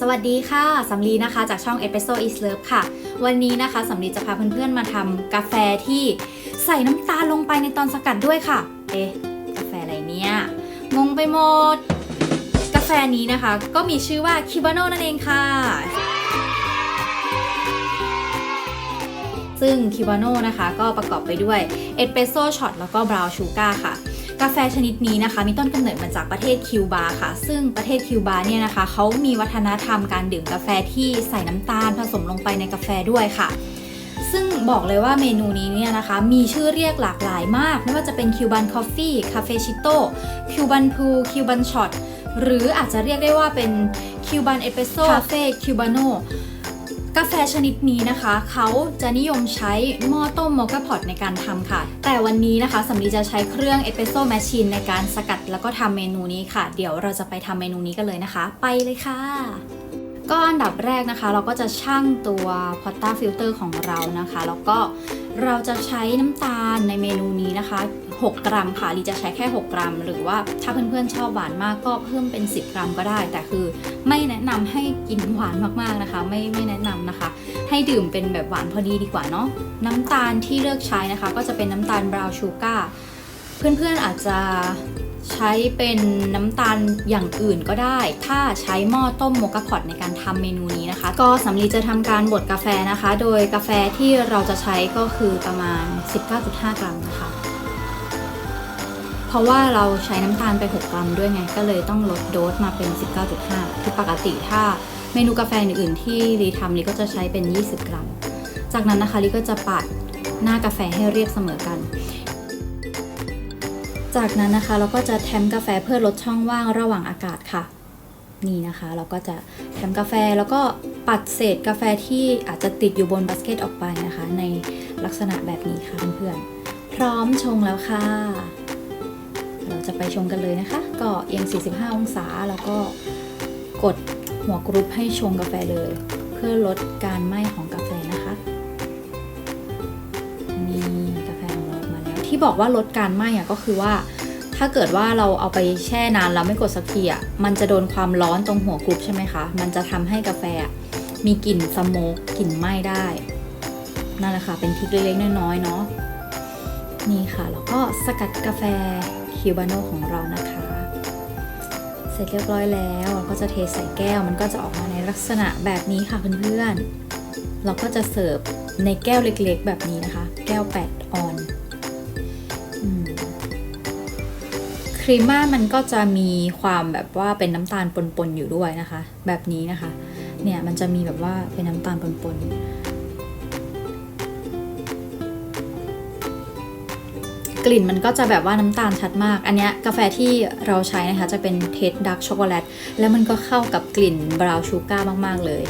สวัสดีค่ะสำลีนะคะจากช่อง Espresso is Love ค่ะ วันนี้นะคะสำลีจะพาเพื่อนๆมาทำกาแฟที่ใส่น้ำตาลลงไปในตอนสกัดด้วยค่ะ เอ๊ะ กาแฟอะไรเนี่ย งงไปหมด กาแฟนี้นะคะ ก็มีชื่อว่าคิบาโนนั่นเองค่ะ ซึ่งคิบาโนนะคะ ก็ประกอบไปด้วยเอสเปรสโซช็อตแล้วก็บราวน์ชูการ์ค่ะ กาแฟชนิดนี้นะคะ มีต้นกำเนิดมาจากประเทศคิวบาค่ะ ซึ่งประเทศคิวบาเนี่ยนะคะเขามีวัฒนธรรมการดื่มกาแฟที่ใส่น้ำตาลผสมลงไปในกาแฟด้วยค่ะ ซึ่งบอกเลยว่าเมนูนี้เนี่ยนะคะ มีชื่อเรียกหลากหลายมาก ไม่ว่าจะเป็นคิวบันคอฟฟี่คาเฟชิโต้คิวบันพูคิวบันช็อตหรืออาจจะเรียกได้ว่าเป็นคิวบันเอสเปรสโซ่คาเฟ่คิวบาโน กาแฟชนิดนี้นะคะ เขาจะนิยมใช้หม้อต้มโมกาพอตในการทำค่ะ แต่วันนี้นะคะสำลีจะใช้เครื่องเอสเปรสโซ่แมชชีนในการสกัดแล้วก็ทำเมนูนี้ค่ะ เดี๋ยวเราจะไปทำเมนูนี้กันเลยนะคะ ไปเลยค่ะก็อันดับแรกนะคะ เราก็จะชั่งตัวพอตตาฟิลเตอร์ของเรานะคะ แล้วก็เราจะใช้น้ำตาลในเมนูนี้นะคะ 6 กรัมค่ะลีจะใช้แค่ 6 กรัม หรือว่าถ้าเพื่อนๆชอบหวานมากก็เพิ่มเป็น 10 กรัมก็ได้ แต่คือไม่แนะนำให้กินหวานมากๆนะคะ ไม่ไม่แนะนำนะคะ ให้ดื่มเป็นแบบหวานพอดีดีกว่าเนาะน้ำตาลที่เลือกใช้นะคะ ก็จะเป็นน้ำตาลบราวน์ชูการ์เพื่อนๆอาจจะใช้เป็นน้ำตาลอย่างอื่นก็ได้ ถ้าใช้หม้อต้มโมกาพอตในการทำเมนูนี้นะคะ ก็สำลีจะทำการบดกาแฟนะคะ โดยกาแฟที่เราจะใช้ก็คือประมาณ 19.5 กรัมนะคะ ราะว่าเราใช้น้ำตาลไป 6 กรัมด้วยไง ก็เลยต้องลดโดสมาเป็น 19.5 คือปกติถ้าเมนูกาแฟอื่นๆที่รีทำลีก็จะใช้เป็น 20 กรัม จากนั้นนะคะลีก็จะปัดหน้ากาแฟให้เรียบเสมอกัน จากนั้นนะคะเราก็จะแทมกาแฟเพื่อลดช่องว่างระหว่างอากาศค่ะ นี่นะคะ เราก็จะแทมกาแฟแล้วก็ปัดเศษกาแฟที่อาจจะติดอยู่บนบาสเกตออกไปนะคะ ในลักษณะแบบนี้ค่ะเพื่อนๆพร้อมชงแล้วค่ะ เราจะไปชงกันเลยนะคะ ก็เอียง 45 องศาแล้วก็กดหัวกรุ๊ปให้ชงกาแฟเลย เพื่อลดการไหม้ของกาแฟนะคะ นี่กาแฟของเรามาแล้ว ที่บอกว่าลดการไหม้อะก็คือว่า ถ้าเกิดว่าเราเอาไปแช่นานแล้วไม่กดสักทีอะมันจะโดนความร้อนตรงหัวกรุ๊ปใช่ไหมคะ มันจะทำให้กาแฟมีกลิ่นสโมกกลิ่นไหม้ได้นั่นแหละค่ะเป็นทริคเล็กๆน้อยๆเนาะนี่ค่ะ แล้วก็สกัดกาแฟ คิวบาโนของเรานะคะ เสร็จเรียบร้อยแล้วเราก็จะเทใส่แก้วมันก็จะออกมาในลักษณะแบบนี้ค่ะเพื่อนๆ เราก็จะเสิร์ฟในแก้วเล็กๆ แบบนี้นะคะ แก้ว 8 ออนครีมม่ามันก็จะมีความแบบว่าเป็นน้ำตาลปนๆอยู่ด้วยนะคะ แบบนี้นะคะ เนี่ยมันจะมีแบบว่าเป็นน้ำตาลปนๆ กลิ่นมันก็จะแบบว่าน้ำตาลชัดมาก อันนี้กาแฟที่เราใช้นะคะจะเป็นเทสดักช็อกโกแลตแล้วมันก็เข้ากับกลิ่นบราวน์ชูการ์มาก ๆ เลย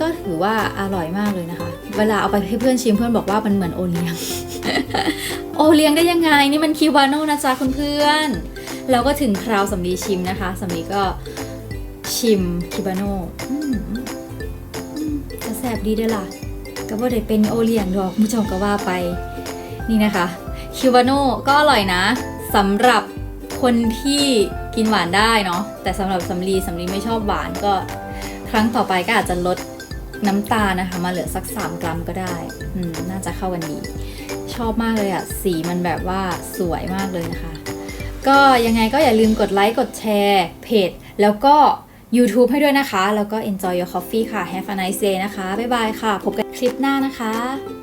ก็ถือว่าอร่อยมากเลยนะคะ เวลาเอาไปให้เพื่อนชิมเพื่อนบอกว่ามันเหมือนโอเลี้ยง โอเลี้ยงได้ยังไง นี่มันคิวบาโน่นะจ๊ะคุณเพื่อนๆแล้วก็ถึงคราวสำลีชิมนะคะสำลีก็ชิมคิวบาโน่อืมอืมจะแซ่บดีเด้อล่ะก็บ่ได้เป็นโอเลียงดอกมุจงก็ว่าไป นี่นะคะ คิวบาโน่ก็อร่อยนะสำหรับคนที่กินหวานได้เนาะแต่สำหรับสำลีสำลีไม่ชอบหวานก็ ครั้งต่อไปก็อาจจะลดน้ำตาลนะคะ มาเหลือสัก 3 กรัมก็ได้อืมน่าจะเข้ากันดี ชอบมากเลยอะสีมันแบบว่าสวยมากเลยนะคะ ก็ยังไงก็อย่าลืมกดไลค์กดแชร์เพจ แล้วก็ YouTube ให้ด้วยนะคะ แล้วก็ enjoy your coffee ค่ะ have a nice day นะคะ บ๊ายบายค่ะ พบกันคลิปหน้านะคะ